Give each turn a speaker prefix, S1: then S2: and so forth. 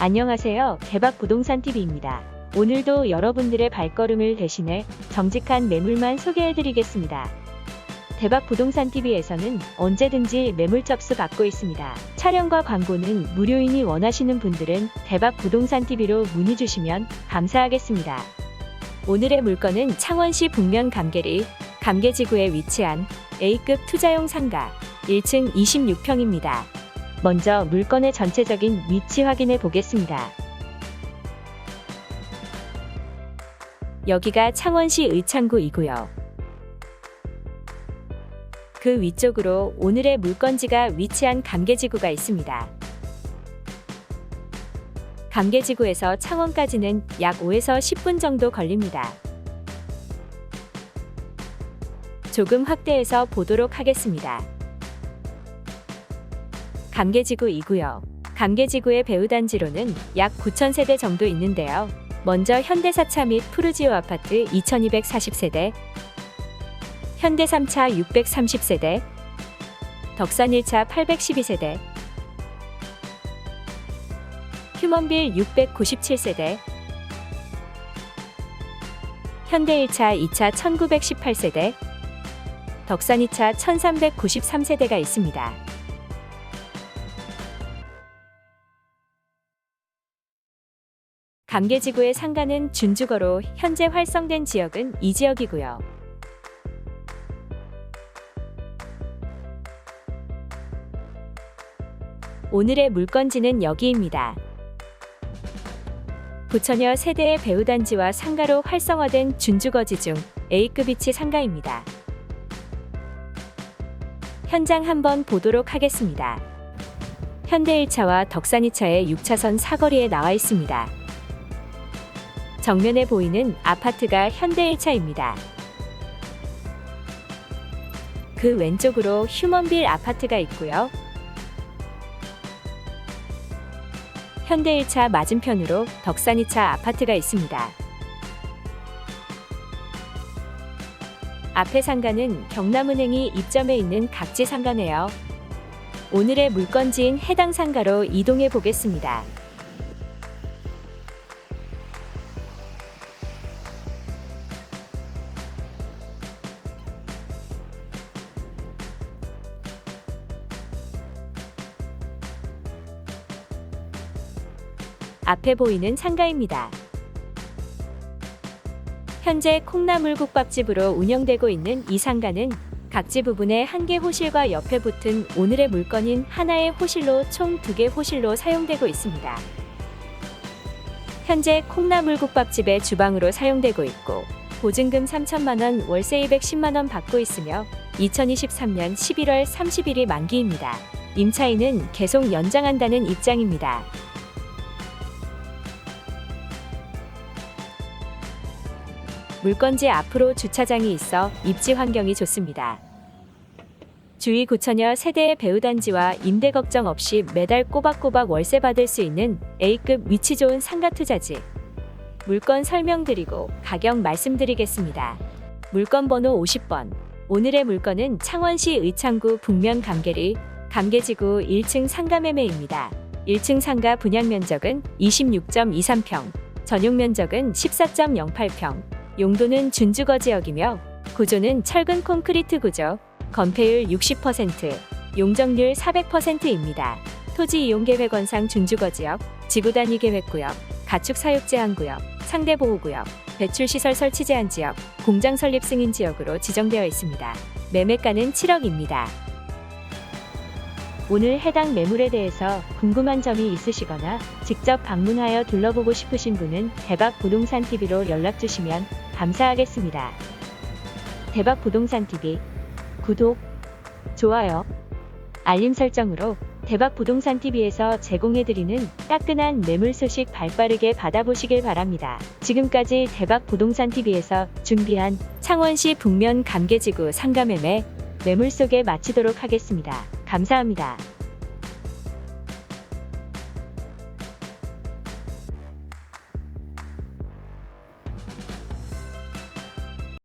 S1: 안녕하세요. 대박 부동산 TV입니다. 오늘도 여러분들의 발걸음을 대신해 정직한 매물만 소개해드리겠습니다. 대박 부동산 TV에서는 언제든지 매물 접수 받고 있습니다. 촬영과 광고는 무료이니 원하시는 분들은 대박 부동산 TV로 문의 주시면 감사하겠습니다. 오늘의 물건은 창원시 북면 감계리 감계지구에 위치한 A급 투자용 상가 1층 26평입니다. 먼저 물건의 전체적인 위치 확인해 보겠습니다. 여기가 창원시 의창구이고요. 그 위쪽으로 오늘의 물건지가 위치한 감계지구가 있습니다. 감계지구에서 창원까지는 약 5에서 10분 정도 걸립니다. 조금 확대해서 보도록 하겠습니다. 감계지구이고요. 감계지구의 배우단지로는 약 9,000세대 정도 있는데요. 먼저 현대사차 및 푸르지오 아파트 2240세대, 현대 3차 630세대, 덕산 1차 812세대, 휴먼빌 697세대, 현대 1차 2차 1918세대, 덕산 2차 1393세대가 있습니다. 감계지구의 상가는 준주거로 현재 활성된 지역은 이 지역이고요. 오늘의 물건지는 여기입니다. 부처녀 세대의 배우단지와 상가로 활성화된 준주거지 중 A급 위치 상가입니다. 현장 한번 보도록 하겠습니다. 현대 1차와 덕산 2차의 6차선 사거리에 나와 있습니다. 정면에 보이는 아파트가 현대 1차입니다. 그 왼쪽으로 휴먼빌 아파트가 있고요. 현대 1차 맞은편으로 덕산 2차 아파트가 있습니다. 앞에 상가는 경남은행이 입점해 있는 각지 상가네요. 오늘의 물건지인 해당 상가로 이동해 보겠습니다. 앞에 보이는 상가입니다. 현재 콩나물국밥집으로 운영되고 있는 이 상가는 각지 부분에 한 개 호실과 옆에 붙은 오늘의 물건인 하나의 호실로 총 두 개 호실로 사용되고 있습니다. 현재 콩나물국밥집의 주방으로 사용되고 있고 보증금 3천만 원, 월세 210만 원 받고 있으며 2023년 11월 30일이 만기입니다. 임차인은 계속 연장한다는 입장입니다. 물건지 앞으로 주차장이 있어 입지 환경이 좋습니다. 주위 구천여 세대의 배우단지와 임대 걱정 없이 매달 꼬박꼬박 월세 받을 수 있는 A급 위치 좋은 상가 투자지. 물건 설명드리고 가격 말씀드리겠습니다. 물건 번호 50번. 오늘의 물건은 창원시 의창구 북면 감계리 감계지구 1층 상가 매매입니다. 1층 상가 분양 면적은 26.23평, 전용 면적은 14.08평, 용도는 준주거 지역이며 구조는 철근 콘크리트 구조, 건폐율 60%, 용적률 400%입니다. 토지 이용 계획 원상 준주거 지역, 지구 단위 계획구역, 가축 사육 제한 구역, 상대 보호 구역, 배출 시설 설치 제한 지역, 공장 설립 승인 지역으로 지정되어 있습니다. 매매가는 7억입니다. 오늘 해당 매물에 대해서 궁금한 점이 있으시거나 직접 방문하여 둘러보고 싶으신 분은 대박 부동산 TV로 연락 주시면 감사하겠습니다. 대박 부동산 TV 구독, 좋아요, 알림 설정으로 대박 부동산 TV에서 제공해드리는 따끈한 매물 소식 발빠르게 받아보시길 바랍니다. 지금까지 대박 부동산 TV에서 준비한 창원시 북면 감계지구 상가매매 매물 소개 마치도록 하겠습니다. 감사합니다.